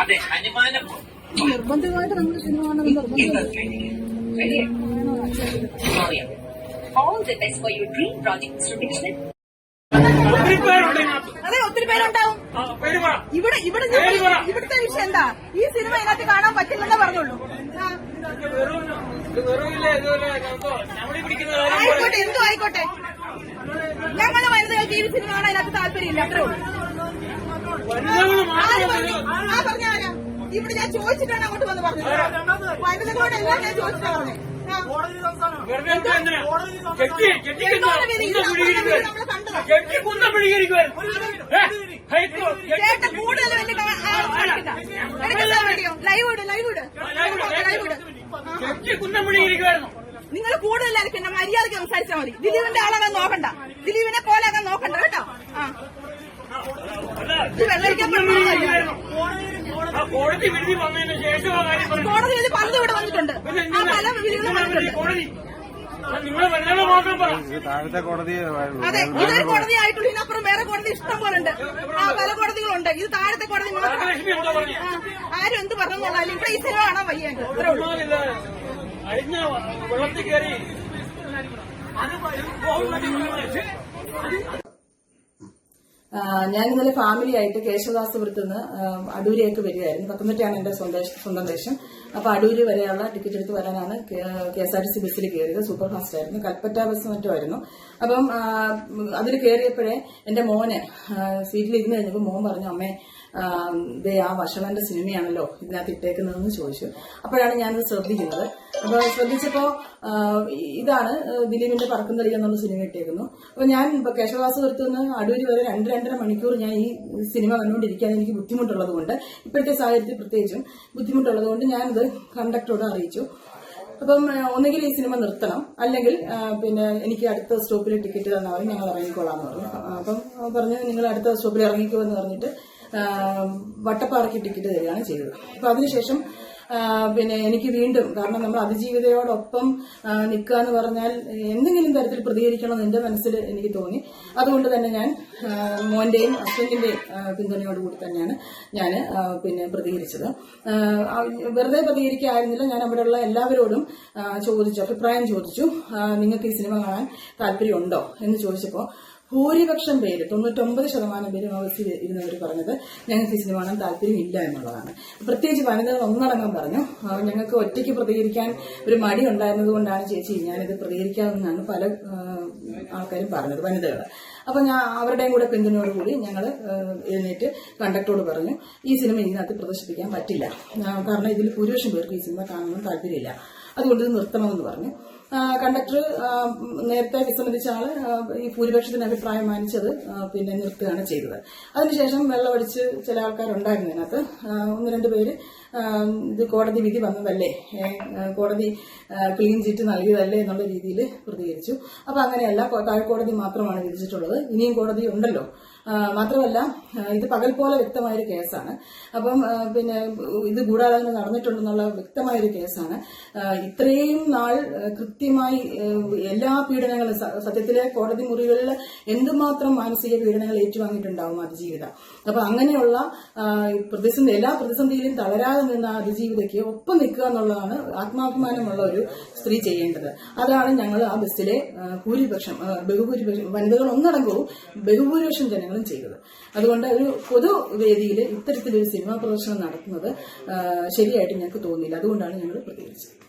അതെ അനുമാനം നിർബന്ധമായിട്ട് നമ്മൾ സിനിമ കാണുന്നത് നിർബന്ധം All the best for your dream project, Mr. Dixon. അതെ ഒത്തിരി പേരുണ്ടാവും. ഇവിടെ ഇവിടെ ഇവിടുത്തെ വിഷയം എന്താ? ഈ സിനിമ ഇതിനകത്ത് കാണാൻ പറ്റില്ലെന്ന് പറഞ്ഞുള്ളൂ. ആയിക്കോട്ടെ എന്തോ ആയിക്കോട്ടെ. ഞങ്ങളുടെ വനിതകൾക്ക് ഈ സിനിമ കാണാൻ അതിനകത്ത് താല്പര്യമില്ല അത്രേ ഉള്ളൂ ആര് പറഞ്ഞു? ആ പറഞ്ഞ ആരാ ഇവിടെ ഞാൻ ചോദിച്ചിട്ടാണ് അങ്ങോട്ട് വന്ന് പറഞ്ഞത് ഞാൻ? ലൈവ് ഇട് ലൈവ് ഇട് നിങ്ങൾ കൂടുതൽ പിന്നെ മര്യാദയ്ക്ക് സംസാരിച്ചാൽ മതി ദിലീപിന്റെ ആളാകാൻ നോക്കണ്ട ദിലീപിനെ പോലാകാൻ നോക്കണ്ട കേട്ടോ ആ കോടതി വിധി വന്നതിന് ശേഷം കോടതി വിധി പലതും ഇവിടെ വന്നിട്ടുണ്ട്. ആ പല വിധികളും വന്നിട്ടുണ്ട്. താഴത്തെ കോടതി അതെ ഇതൊരു കോടതി ആയിട്ടുള്ളൂ ഇതിനപ്പുറം വേറെ കോടതി ഇഷ്ടം പോലെ ഉണ്ട് ആ പല കോടതികളുണ്ട്. ഇത് താഴത്തെ കോടതി മാത്രം. ആരും എന്ത് പറഞ്ഞാലും ഇവിടെ ഈ സിനിമ കാണാൻ വയ്യ ഇത് വെള്ളത്തിൽ കയറി ആ, ഞാൻ ഇന്നലെ ഫാമിലി ആയിട്ട് കേശവദാസപുരത്ത് നിന്ന് അടൂരിയൊക്കെ വരികയായിരുന്നു. പത്തനംതിട്ടയാണ് എന്റെ സ്വന്തം ദേശം അപ്പൊ അടൂര് വരെയുള്ള ടിക്കറ്റ് എടുത്ത് വരാനാണ് K S R T C ബസ്സിൽ കയറിയത്. സൂപ്പർ ഫാസ്റ്റ് ആയിരുന്നു. കൽപ്പറ്റ ബസ് മറ്റുമായിരുന്നു അപ്പം അതിൽ കയറിയപ്പോഴേ എന്റെ മോനെ സീറ്റിൽ ഇരുന്ന് കഴിഞ്ഞപ്പോൾ മോൻ പറഞ്ഞു അമ്മേ ദേ ആ വഷളന്റെ സിനിമയാണല്ലോ ഇതിനകത്ത് ഇട്ടേക്കുന്നതെന്ന് ചോദിച്ചു. അപ്പോഴാണ് ഞാനത് ശ്രദ്ധിക്കുന്നത്. അപ്പൊ ശ്രദ്ധിച്ചപ്പോ ഇതാണ് ദിലീപിന്റെ പറക്കുന്നളി എന്നുള്ള സിനിമ ഇട്ടേക്കുന്നു. അപ്പൊ ഞാൻ ഇപ്പൊ കേശവാസപുരത്ത് നിന്ന് അടൂര് വരെ രണ്ട് രണ്ടര മണിക്കൂർ ഞാൻ ഈ സിനിമ കണ്ടുകൊണ്ടിരിക്കാൻ എനിക്ക് ബുദ്ധിമുട്ടുള്ളത് കൊണ്ട് ഇപ്പോഴത്തെ സാഹചര്യത്തിൽ പ്രത്യേകിച്ചും ബുദ്ധിമുട്ടുള്ളത് കൊണ്ട് ഞാനിത് കണ്ടക്ടറോട് അറിയിച്ചു. അപ്പം ഒന്നുകിൽ ഈ സിനിമ നിർത്തണം അല്ലെങ്കിൽ പിന്നെ എനിക്ക് അടുത്ത സ്റ്റോപ്പിൽ ടിക്കറ്റ് തന്നാൽ ഞങ്ങൾ ഇറങ്ങിക്കോളാം എന്ന് പറഞ്ഞു. അപ്പം പറഞ്ഞു നിങ്ങൾ അടുത്ത സ്റ്റോപ്പിൽ ഇറങ്ങിക്കോ എന്ന് പറഞ്ഞിട്ട് വട്ടപ്പാറയ്ക്ക് ടിക്കറ്റ് തരികയാണ് ചെയ്തത്. അപ്പൊ അതിനുശേഷം പിന്നെ എനിക്ക് വീണ്ടും കാരണം നമ്മൾ അതിജീവിതയോടൊപ്പം നിൽക്കുക എന്ന് പറഞ്ഞാൽ എന്തെങ്കിലും തരത്തിൽ പ്രതികരിക്കണം എന്റെ മനസ്സിൽ എനിക്ക് തോന്നി. അതുകൊണ്ട് തന്നെ ഞാൻ മോന്റെയും ഹസ്ബൻഡിന്റെയും പിന്തുണയോടുകൂടി തന്നെയാണ് ഞാൻ പിന്നെ പ്രതികരിച്ചത്. വെറുതെ പ്രതികരിക്കായിരുന്നില്ല. ഞാൻ അവിടെയുള്ള എല്ലാവരോടും ചോദിച്ചു അഭിപ്രായം ചോദിച്ചു. നിങ്ങൾക്ക് ഈ സിനിമ കാണാൻ താല്പര്യമുണ്ടോ എന്ന് ചോദിച്ചപ്പോൾ ഭൂരിപക്ഷം പേര് തൊണ്ണൂറ്റൊമ്പത് ശതമാനം പേര് ബസ്സിൽ ഇരുന്നവർ പറഞ്ഞത് ഞങ്ങൾക്ക് ഈ സിനിമ കാണാൻ താല്പര്യമില്ല എന്നുള്ളതാണ്. പ്രത്യേകിച്ച് വനിതകൾ ഒന്നടങ്കം പറഞ്ഞു ഞങ്ങൾക്ക് ഒറ്റയ്ക്ക് പ്രതികരിക്കാൻ ഒരു മടി ഉണ്ടായിരുന്നത് കൊണ്ടാണ് ചേച്ചി ഞാനിത് പ്രതികരിക്കാമെന്നാണ് പല ആൾക്കാരും പറഞ്ഞത് വനിതകൾ അപ്പൊ ഞാൻ അവരുടെയും കൂടെ പിന്തുണയോടുകൂടി ഞങ്ങൾ എഴുന്നേറ്റ് കണ്ടക്ടറോട് പറഞ്ഞു ഈ സിനിമ ഇതിനകത്ത് പ്രദർശിപ്പിക്കാൻ പറ്റില്ല. കാരണം ഇതിൽ ഭൂരിപക്ഷം പേർക്ക് ഈ സിനിമ കാണണമെന്ന് താല്പര്യമില്ല. അതുകൊണ്ട് ഇത് നിർത്തണമെന്ന് പറഞ്ഞു. കണ്ടക്ടർ നേരത്തെ വിസമ്മതിച്ച ആൾ ഈ ഭൂരിപക്ഷത്തിന് അഭിപ്രായം മാനിച്ചത് പിന്നെ നിർത്തുകയാണ് ചെയ്തത്. അതിനുശേഷം വെള്ളമടിച്ച് ചില ആൾക്കാരുണ്ടായിരുന്നു ഇതിനകത്ത്. ഒന്ന് രണ്ട് പേര് ഇത് കോടതി വിധി വന്നതല്ലേ? കോടതി ക്ലീൻ ചിറ്റ് നൽകിയതല്ലേ എന്നുള്ള രീതിയിൽ പ്രതികരിച്ചു. അപ്പൊ അങ്ങനെയല്ല താഴെ കോടതി മാത്രമാണ് വിധിച്ചിട്ടുള്ളത്. ഇനിയും കോടതി ഉണ്ടല്ലോ. മാത്രമല്ല ഇത് പകൽ പോലെ വ്യക്തമായൊരു കേസാണ്. അപ്പം പിന്നെ ഇത് ഗൂഢാലോചന നടന്നിട്ടുണ്ടെന്നുള്ള വ്യക്തമായൊരു കേസാണ്. ഇത്രയും നാൾ കൃത്യമായി എല്ലാ പീഡനങ്ങളും സത്യത്തിലെ കോടതി മുറികളിൽ എന്തുമാത്രം മാനസിക പീഡനങ്ങൾ ഏറ്റുവാങ്ങിയിട്ടുണ്ടാവും അതിജീവിത. അപ്പൊ അങ്ങനെയുള്ള പ്രതിസന്ധി എല്ലാ പ്രതിസന്ധിയിലും തളരാതെ നിന്ന അതിജീവിതയ്ക്ക് ഒപ്പം നിൽക്കുക എന്നുള്ളതാണ് ആത്മാഭിമാനമുള്ള ഒരു സ്ത്രീ ചെയ്യേണ്ടത്. അതാണ് ഞങ്ങൾ ആ ബസ്സിലെ ഭൂരിപക്ഷം ബഹുഭൂരിപക്ഷം വനിതകൾ ഒന്നടങ്കവും ബഹുഭൂരിപക്ഷം ജനങ്ങളും ചെയ്തത്. അതുകൊണ്ട് ഒരു പൊതുവേദിയിൽ ഇത്തരത്തിലൊരു സിനിമാ പ്രദർശനം നടത്തുന്നത് ശരിയായിട്ട് ഞങ്ങൾക്ക് തോന്നിയില്ല. അതുകൊണ്ടാണ് ഞങ്ങൾ പ്രതികരിച്ചത്.